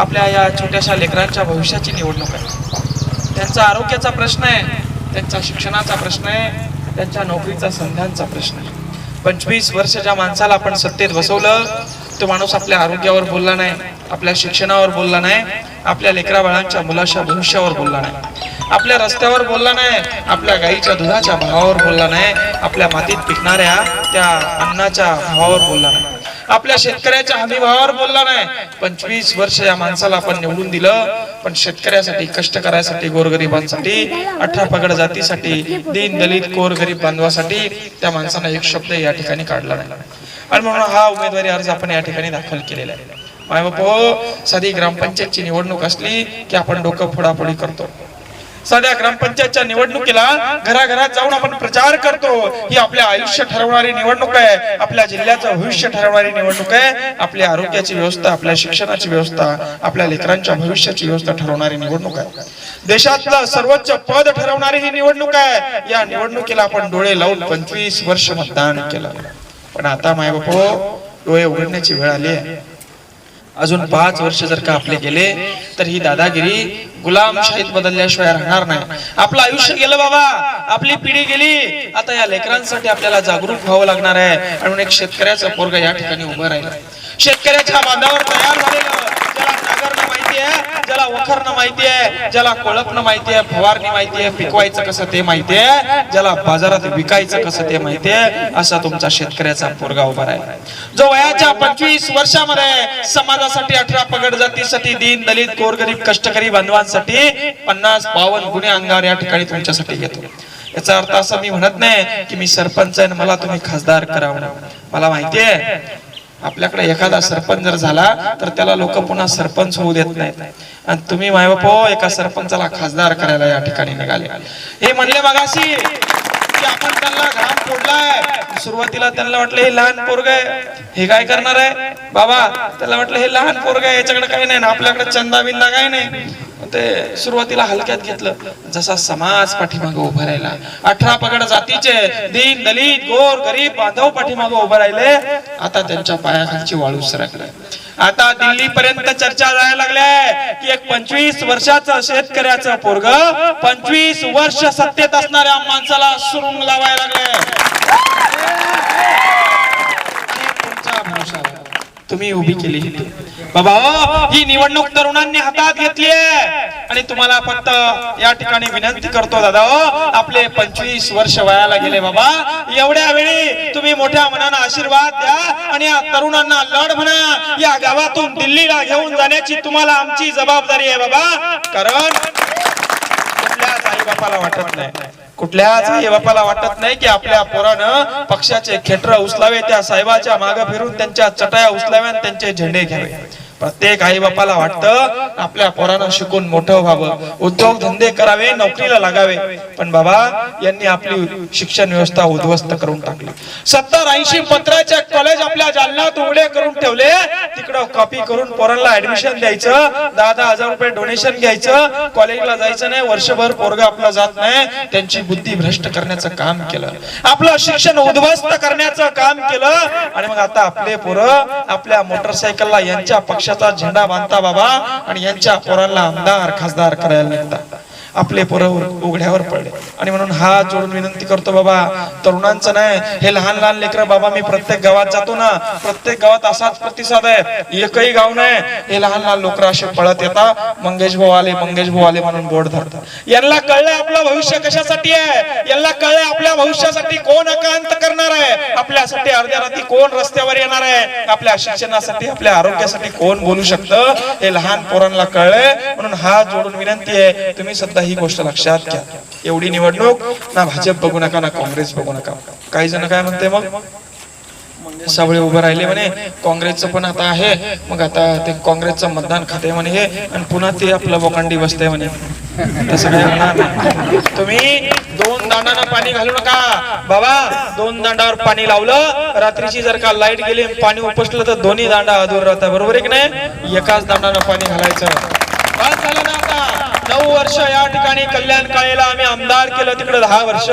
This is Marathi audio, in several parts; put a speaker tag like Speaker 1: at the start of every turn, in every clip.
Speaker 1: आपल्या या छोट्याशा लेकरांच्या भविष्याची निवडणूक आहे. त्यांचा आरोग्याचा प्रश्न आहे त्यांचा शिक्षणाचा प्रश्न आहे त्यांच्या नोकरीचा संध्यांचा प्रश्न आहे. पंचवीस वर्ष ज्या माणसाला आपण सत्तेत बसवलं तो माणूस आपल्या आरोग्यावर बोलला नाही आपल्या शिक्षणावर बोलला नाही आपल्या लेकरा बाळांच्या मुलाच्या भविष्यावर बोलला नाही. आपल्या रस्त्यावर बोलला नाही आपल्या गाईच्या दुधाच्या भावावर बोलला नाही आपल्या मातीत पिकणाऱ्या त्या अन्नाच्या भावावर बोलला नाही. आपल्या शेतकऱ्याच्या हमी बोलला नाही. पंचवीस वर्ष या माणसाला आपण निवडून दिलं. पण शेतकऱ्यासाठी कष्ट करायसाठी गोरगरिबांसाठी अठरा पगड जातीसाठी दीन दलित गोरगरीब बांधवासाठी त्या माणसानं एक शब्द या ठिकाणी काढला नाही. आणि म्हणून हा उमेदवारी अर्ज आपण या ठिकाणी दाखल केलेला आहे. माय बापो साधी ग्रामपंचायतची निवडणूक असली की आपण डोकं फोडाफोडी करतो. साध्या ग्रामपंचायतच्या निवडणुकीला घराघरात जाऊन आपण प्रचार करतो. ही आपल्या आयुष्य ठरवणारी निवडणूक आहे. आपल्या जिल्ह्याचं भविष्य ठरवणारी निवडणूक आहे. आपल्या आरोग्याची व्यवस्था आपल्या शिक्षणाची व्यवस्था आपल्या लेकरांच्या भविष्याची व्यवस्था ठरवणारी निवडणूक आहे. देशातलं सर्वोच्च पद ठरवणारी ही निवडणूक आहे. या निवडणुकीला आपण डोळे लावून पंचवीस वर्ष मतदान केलं. पण आता माय बापो डोळे उघडण्याची वेळ आली आहे. अजून पाच वर्ष जर का आपले गेले तर ही दादागिरी गुलामशाहीत बदलल्याशिवाय राहणार नाही. आपलं आयुष्य गेलं बाबा. आपली पिढी गेली. आता या लेकरांसाठी आपल्याला जागरूक व्हावं लागणार आहे. आणि एक शेतकऱ्याचा पोरग या ठिकाणी उभं राहिला. शेतकऱ्याच्या बांधावर तयार झालेला ज्याला माहितीये ज्याला वखरणं माहितीये ज्याला कोळपणं माहितीये फवारणी माहितीये पिकवायचं कसं ते माहितीये ज्याला बाजारात विकायचं कसं ते माहितीये असा तुमचा शेतकऱ्याचा पोरगा उभा आहे जो वयाच्या पंचवीस वर्षामध्ये समाजासाठी अठरा पगड जातीसाठी दीन दलित गोरगरीब कष्टकरी बांधवांसाठी पन्नास बावन गुन्हे अंगावर या ठिकाणी तुमच्यासाठी घेतो याचा अर्थ असा मी म्हणत नाही की मी सरपंच आहे मला तुम्ही खासदार करावं. मला माहितीये आपल्याकडे एखादा सरपंच जर झाला तर त्याला लोक पुन्हा सरपंच होऊ देत नाहीत. आणि तुम्ही मायबापो एका सरपंचाला खासदार करायला या ठिकाणी निघाले. हे म्हणले मगाशी की आपण त्यांना घाम फोडलाय. सुरुवातीला त्यांना वाटलं हे लहान पोरग आहे. हे काय करणार आहे? बाबा त्याला वाटलं हे लहान पोरग आहे याच्याकडे काही नाही ना आपल्याकडे चंदा बिंदा काही नाही. ते सुरुवातीला हलक्यात घेतलं. जसा समाज पाठीमागे उभा राहिला. अठरा पगड जातीचे दीन दलित गोर गरीब बांधव पाठीमागे उभे राहिले. आता त्यांच्या पायाखालची वाळू सरकलाय आता दिल्ली पर्यंत चर्चा जायला लागल्या की एक पंचवीस वर्षाचं शेतकऱ्याचं पोरग पंचवीस वर्ष सत्तेत असणाऱ्या माणसाला सुरुंग लावायला लागले. तुम्ही उभी केली बाबा ही निवडणूक तरुणांनी हातात घेतली आणि तुम्हाला फक्त या ठिकाणी विनंती करतो दादा हो आपले पंचवीस वर्ष वयाला गेले बाबा. एवढ्या वेळी तुम्ही मोठ्या मनानं आशीर्वाद द्या आणि या तरुणांना लढ म्हणा. या गावातून दिल्लीला घेऊन जाण्याची तुम्हाला आमची जबाबदारी आहे बाबा. कारण कुठल्याच आई बापाला वाटत नाही. कुठल्याच आई बापाला वाटत नाही की आपल्या पोरानं पक्षाचे खेटर उचलावे त्या साहेबाच्या मागे फिरून त्यांच्या चटाया उचलाव्या त्यांचे झेंडे घ्यावे. प्रत्येक आई बापाला वाटतं आपल्या पोरांना शिकून मोठं व्हावं. उद्योग धंदे करावे नोकरीला लागावे. पण बाबा यांनी आपली शिक्षण व्यवस्था उद्ध्वस्त करून टाकली. सत्तर ऐंशी पत्राचे कॉलेज आपल्या जालन्यात उघडे करून ठेवले. तिकडं कॉपी करून पोरांना ऍडमिशन द्यायचं. दहा दहा हजार रुपये डोनेशन घ्यायचं. कॉलेजला जायचं नाही. वर्षभर पोरगा आपला जात नाही. त्यांची बुद्धी भ्रष्ट करण्याचं काम केलं. आपलं शिक्षण उद्ध्वस्त करण्याचं काम केलं. आणि मग आता आपले पोरं आपल्या मोटरसायकलला यांच्या पक्षाचा झेंडा बांधता बाबा आणि यांच्या पोरांना आमदार खासदार करायला निघता आपले पोरं उघड्यावर पडले. आणि म्हणून हा जोडून विनंती करतो बाबा तरुणांचं नाही. हे लहान लहान लेकरं बाबा मी प्रत्येक गावात जातो ना. प्रत्येक गावात असाच प्रतिसाद आहे. एकही गाव नाही. हे लहान लहान लोक असे पळत येतात. मंगेश भाऊ आले मंगेश भाऊ आले म्हणून बोर्ड धरतात. यांना कळलंय आपलं भविष्य कशासाठी आहे? यांना कळलंय आपल्या भविष्यासाठी कोण अकांत करणार आहे? आपल्यासाठी अर्ध्या रात्री कोण रस्त्यावर येणार आहे? आपल्या शिक्षणासाठी आपल्या आरोग्यासाठी कोण बोलू शकतं? हे लहान पोरांना कळलंय म्हणून हा जोडून विनंती आहे. तुम्ही सध्या सुद्धा ही गोष्ट लक्षात घ्या. एवढी निवडणूक? ना भाजप बघू नका ना काँग्रेस बघू नका. काही जण काय म्हणते मग? म्हणजे सावळे उभे राहिले म्हणे काँग्रेसचं पण आता आहे मग आता ते काँग्रेसचं मतदान खाते म्हणे हे आणि पुन्हा ते आपलं बोकांडी बसते म्हणे. तसं तुम्ही दोन दांडाना पाणी घालू नका. बाबा दोन दांडावर पाणी लावलं रात्रीची जर का लाइट गेली पाणी उपसलं तर दोन्ही दांडा अधूर राहतात. बरोबर आहे की नाही? एकाच दांडानं पाणी घालायचं. बस झालं ना आता. नऊ वर्ष या ठिकाणी कल्याण काळेला आम्ही आमदार केलं तिकडे दहा वर्ष.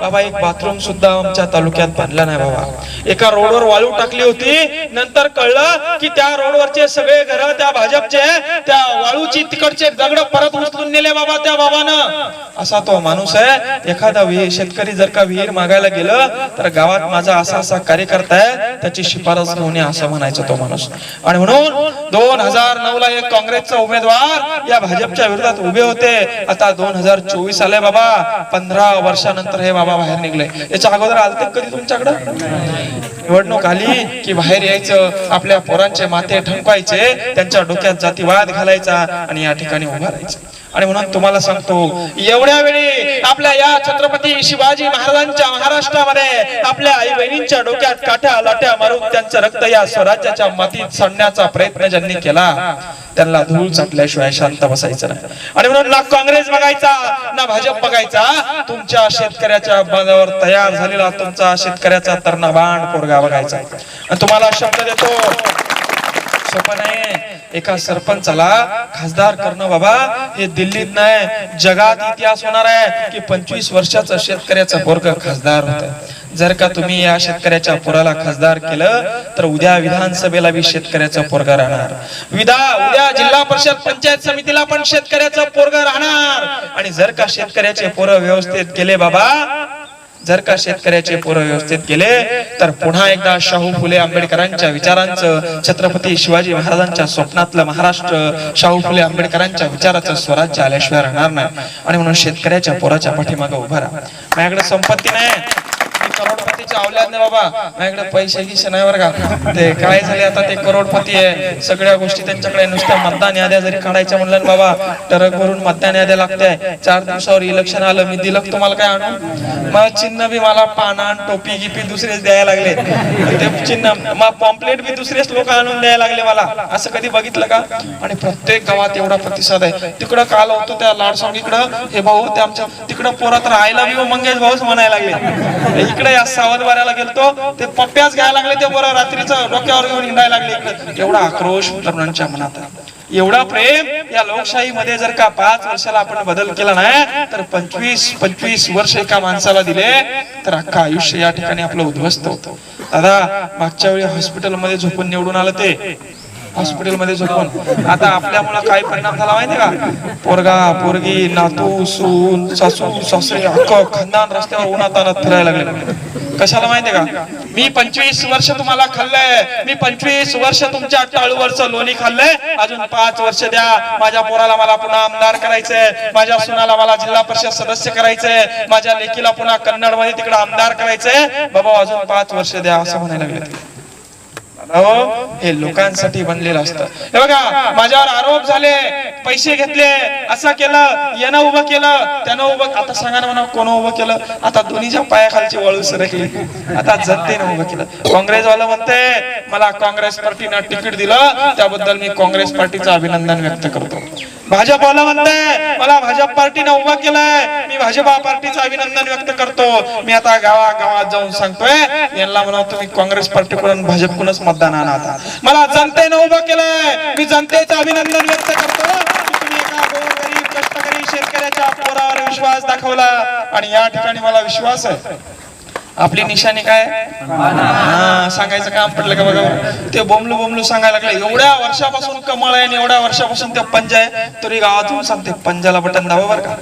Speaker 1: बाबा एक बाथरूम सुद्धा आमच्या तालुक्यात बांधला नाही बाबा. एका रोडवर वाळू टाकली होती. नंतर कळलं की त्या रोडवरचे सगळे घर त्या भाजपचे त्या वाळूची तिकडचे दगड परत उचलून नेले बाबा त्या बाबानं. असा तो माणूस आहे. एखादा विहीर शेतकरी जर का विहीर मागायला गेलं तर गावात माझा असा असा कार्यकर्ता आहे त्याची शिफारस घेऊन असं म्हणायचं तो माणूस. आणि म्हणून दोन हजार नऊ ला एक काँग्रेसचा उमेदवार या भाजपच्या विरोधात उभे होते. आता दोन हजार चोवीस आले बाबा. पंधरा वर्षानंतर हे बाबा बाहेर निघले. याच्या अगोदर आलते कधी तुमच्याकडं? निवडणूक आली की बाहेर यायचं आपल्या पोरांचे माथे ठणकायचे त्यांच्या डोक्यात जातीवाद घालायचा आणि या ठिकाणी उभा राहायचं. आणि म्हणून तुम्हाला सांगतो एवढ्या वेळी आपल्या या छत्रपती शिवाजी महाराजांच्या महाराष्ट्रामध्ये आपल्या आई बहिणींच्या डोक्यात काठ्या लाट्या मारून त्यांचं रक्त या स्वराज्याच्या मातीत सोडण्याचा प्रयत्न ज्यांनी केला त्यांना धूळ चाटल्याशिवाय शांत बसायचं नाही. आणि म्हणून ना काँग्रेस बघायचा ना भाजप बघायचा तुमच्या शेतकऱ्याच्या बांधावर तयार झालेला तुमचा शेतकऱ्याचा तरणा बाण पोरगा बघायचा. आणि तुम्हाला शब्द देतो सोपं नाही एका सरपंचाला खासदार करणं बाबा हे दिल्लीत नाही. जगात इतिहास होणार आहे की पंचवीस वर्षाचा शेतकऱ्याचा पोरग खासदार होत. जर का तुम्ही या शेतकऱ्याच्या पोराला खासदार केलं तर उद्या विधानसभेला बी शेतकऱ्याचा पोरग राहणार. विधा उद्या जिल्हा परिषद पंचायत समितीला पण शेतकऱ्याचा पोरग राहणार. आणि जर का शेतकऱ्याचे पोरं व्यवस्थित केले बाबा जर का शेतकऱ्याचे पोर व्यवस्थित केले तर पुन्हा एकदा शाहू फुले आंबेडकरांच्या विचारांचं छत्रपती शिवाजी महाराजांच्या स्वप्नातलं महाराष्ट्र शाहू फुले आंबेडकरांच्या विचाराचं स्वराज्य आल्याशिवाय राहणार नाही. आणि म्हणून शेतकऱ्याच्या पोराच्या पाठीमागे उभा राहा. माझ्याकडे संपत्ती नाही. करोडपतीच्या अवलाद नाही बाबा. माझ्याकडे पैसे गिसे नाही बरं का. ते काय झाले आता? ते करोडपती आहे. सगळ्या गोष्टी त्यांच्याकडे नुसत्या मतदान याद्या जरी काढायच्या म्हणलं बाबा टरक भरून मतदान याद्या लागते चार दिवसावर इलेक्शन आलं. मी दिलं तुम्हाला काय आणून? मग चिन्ह बी मला पाना टोपी गिपी दुसरेच द्यायला लागले. ते चिन्ह मग पॉम्पलेट बी दुसरेच लोक आणून द्यायला लागले मला. असं कधी बघितलं का? आणि प्रत्येक गावात एवढा प्रतिसाद आहे. तिकडं काल होतो त्या लाडसॉंग इकडं. हे भाऊ ते आमच्या तिकडं पोरात राहायला बी मंगेश भाऊच म्हणायला लागले. इकडे या सावधवाड्याला गेलतो ते पप्प्याच घ्यायला लागले ते बरं रात्रीचं डोक्यावर घेऊन हिंडायला लागले एवढा आक्रोश तरुणांच्या मनात आहे एवढा प्रेम या लोकशाहीमध्ये जर का पाच वर्षाला आपण बदल केला नाही तर पंचवीस पंचवीस वर्ष एका माणसाला दिले तर अख्खा आयुष्य या ठिकाणी आपलं उद्ध्वस्त होतं. दादा मागच्या वेळी हॉस्पिटलमध्ये झोपून निवडून आलं ते. हॉस्पिटलमध्ये झोपून. आता आपल्यामुळे काय परिणाम झाला माहितीये का? पोरगा पोरगी नातू सून सासू सासरे अख्खं खानदान रस्त्यावर उन्हात आणत फिरायला लागले. कशाला माहितीये का? मी पंचवीस वर्ष तुम्हाला खाल्लंय. मी पंचवीस वर्ष तुमच्या टाळूवरच लोणी खाल्लंय. अजून पाच वर्ष द्या. माझ्या पोराला मला पुन्हा आमदार करायचंय. माझ्या सुनाला मला जिल्हा परिषद सदस्य करायचंय. माझ्या लेकीला पुन्हा कन्नडमध्ये तिकडे आमदार करायचंय. बाबा अजून पाच वर्ष द्या असं म्हणायला लागले. अहो हे लोकांसाठी बनलेलं असतं. हे बघा माझ्यावर आरोप झाले पैसे घेतले असं केलं यानं उभं केलं त्यानं उभं आता सांगा ना म्हणा कोण उभं केलं? आता दोन्हीच्या पायाखालची वळू सरकली आता जनतेनं उभं केलं. काँग्रेसवाला म्हणते मला काँग्रेस पार्टीनं तिकीट दिलं त्याबद्दल मी काँग्रेस पार्टीचं अभिनंदन व्यक्त करतो. भाजपला म्हणते मला भाजप पार्टीनं उभा केलंय. मी भाजपा पार्टीचं अभिनंदन व्यक्त करतो. मी आता गावा गावात जाऊन सांगतोय यांना म्हणा तुम्ही काँग्रेस पार्टीकडून भाजपकडूनच मतदान आणा आता. मला जनतेनं उभा केलंय. मी जनतेचं अभिनंदन व्यक्त करतो. शेतकऱ्याच्या पोरावर विश्वास दाखवला. आणि या ठिकाणी मला विश्वास आहे. आपली निशाणी काय? हा सांगायचं काम पडलं का बघा? ते बोमलू बोमलू सांगायला लागले. एवढ्या वर्षापासून कमळ आहे आणि एवढ्या वर्षापासून ते पंजा आहे तरी गावातून सांगते पंजाला बटन दाबा बरं का.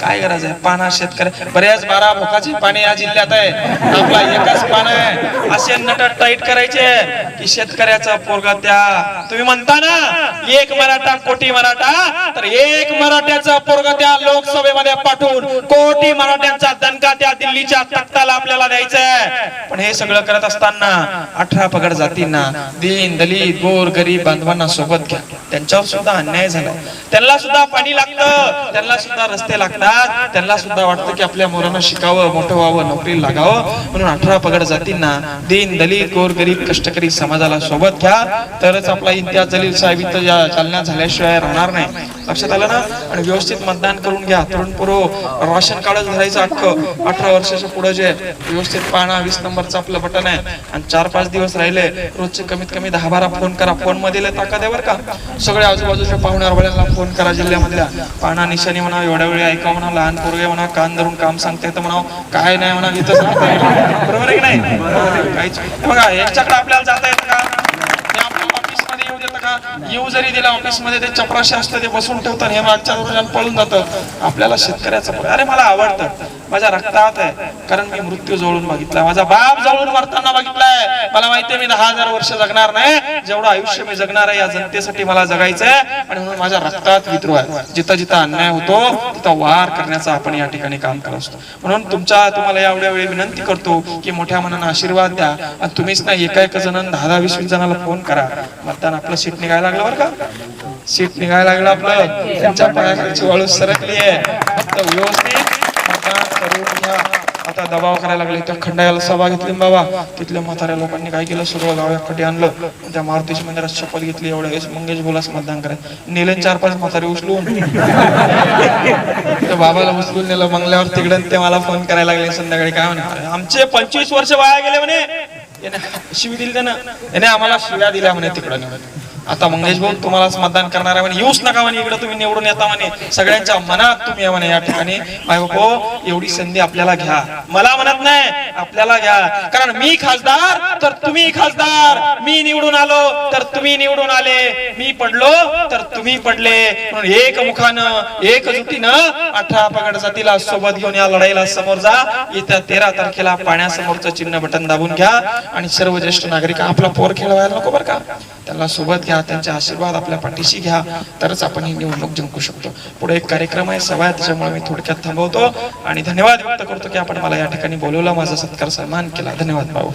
Speaker 1: काय गरज आहे? पाना शेतकरी. बऱ्याच बारा भोकाची पाणी या जिल्ह्यात आहे. आपला एकच पान आहे. असे नट टाईट करायचे की शेतकऱ्याचा पोरगा त्या तुम्ही म्हणता ना एक मराठा कोटी मराठा तर एक मराठ्याचा पोरगा त्या लोकसभेमध्ये पाठवून कोटी मराठ्यांचा दणका त्या दिल्लीच्या तख्ताला आपल्याला द्यायचा आहे. पण हे सगळं करत असताना अठरा पगड जातींना दीन दलित गोर गरीब बांधवांना सोबत घ्या. त्यांच्यावर सुद्धा अन्याय झाला त्यांना सुद्धा पाणी लागतं. त्यांना सुद्धा रस्ते लागतात. त्यांना सुद्धा वाटतं की आपल्या मुलांना शिकावं मोठं व्हावं नोकरीला लागावं. म्हणून अठरा पगड जातींना दीन दलित गोर गरीब कष्टकरी समाजाला सोबत घ्या. तरच आपला इम्तियाज जलील साहेब इथं चालना झाल्याशिवाय राहणार नाही. लक्षात आलं ना? आणि व्यवस्थित मतदान करून घ्या. तरुण पुरो राशन कार्ड धरायचं अख्खं. अठरा वर्षाच्या पुढे जे व्यवस्थित पाहणा वीस नंबरचं आपलं बटन आहे. आणि चार पाच दिवस राहिले. रोजचे कमीत कमी दहा बारा फोन करा. फोनमध्ये लय ताकद आहे बरं का? सगळ्या आजूबाजूच्या पाहुण्यावर फोन करा जिल्ह्यामधल्या. पाहणा निशाणी म्हणा एवढ्या वेळी ऐका म्हणा लहान पोरगे म्हणा कान धरून काम सांगते तर म्हणा काय नाही म्हणा इथं बरोबर आहे की नाही? बघा यांच्याकडे आपल्याला जाता येतं का? आपल्याला आता येऊ जरी दिला ऑफिसमध्ये ते चपराशी असतं ते बसून ठेवतात हे मागच्या रोजान पळून जातं. आपल्याला शेतकऱ्याचं अरे मला आवडतं. माझ्या रक्तात आहे. कारण मी मृत्यू जवळून बघितला माझा बाप जवळून मरताना बघितलाय. मला माहितीये मी दहा हजार वर्ष जगणार नाही. जेवढं आयुष्य मी जगणार आहे या जनतेसाठी मला जगायचंय. आणि म्हणून माझ्या रक्तात विद्रोह आहे. जिथं जिथं अन्याय होतो तिथं वार करण्याचा आपण या ठिकाणी काम करत असतो. म्हणून तुमच्या तुम्हाला एवढ्या वेळी विनंती करतो की मोठ्या मनानं आशीर्वाद द्या. आणि तुम्हीच नाही एका एका जणांना दहा दहा वीस वीस जणांना फोन करा. मतदान आपलं सीट निघायला लागलं बरं का? सीट निघायला लागलं आपलं. त्यांच्या पायाखालची वाळू सरकली आहे फक्त व्यवस्थित आता दबाव करायला लागले. त्या खंडायाला सभा घेतली. बाबा तिथल्या म्हाताऱ्या लोकांनी काय केलं? सगळं गावाकडे आणलं. त्या मारुतीच्या मंदिरात शपथ घेतली. एवढ्या वेळेस मंगेश बोलास मतदान करायचं नेले चार पाच म्हातारे उचलून. त्या बाबाला उचलून नेलं मंगल्यावर तिकडं ते मला फोन करायला लागले. संध्याकाळी काय म्हणे आमचे पंचवीस वर्ष वाया गेले म्हणे. याने शिवी दिली त्यानं. याने आम्हाला शिव्या दिल्या म्हणे तिकडं आता मंगेश भाऊ तुम्हालाच मतदान करणार आहे म्हणे. येऊच नका म्हणे इकडे तुम्ही निवडून येता म्हणे. सगळ्यांच्या मनात तुम्ही या म्हणे या ठिकाणी. माय बापो एवढी संधी आपल्याला घ्या. मला म्हणत नाही आपल्याला घ्या. कारण मी खासदार तर तुम्ही खासदार. मी निवडून आलो तर तुम्ही निवडून आले. मी पडलो तर तुम्ही पडले. म्हणून एक मुखानं एकजुटीनं अठरा पगड जातीला सोबत घेऊन या लढाईला समोर जा. येत्या तेरा तारखेला पाण्यासमोरचं चिन्ह बटन दाबून घ्या. आणि सर्व ज्येष्ठ नागरिक आपला पोर खेळवायला नको बरं का? त्यांना सोबत घ्या त्यांचे आशीर्वाद आपल्या पाठीशी घ्या. तरच आपण ही निवडणूक जिंकू शकतो. पुढे एक कार्यक्रम आहे सभा आहे त्याच्यामुळे मी थोडक्यात थांबवतो. आणि धन्यवाद व्यक्त करतो की आपण मला या ठिकाणी बोलवलं. माझा सत्कार सन्मान केला. धन्यवाद भाऊ.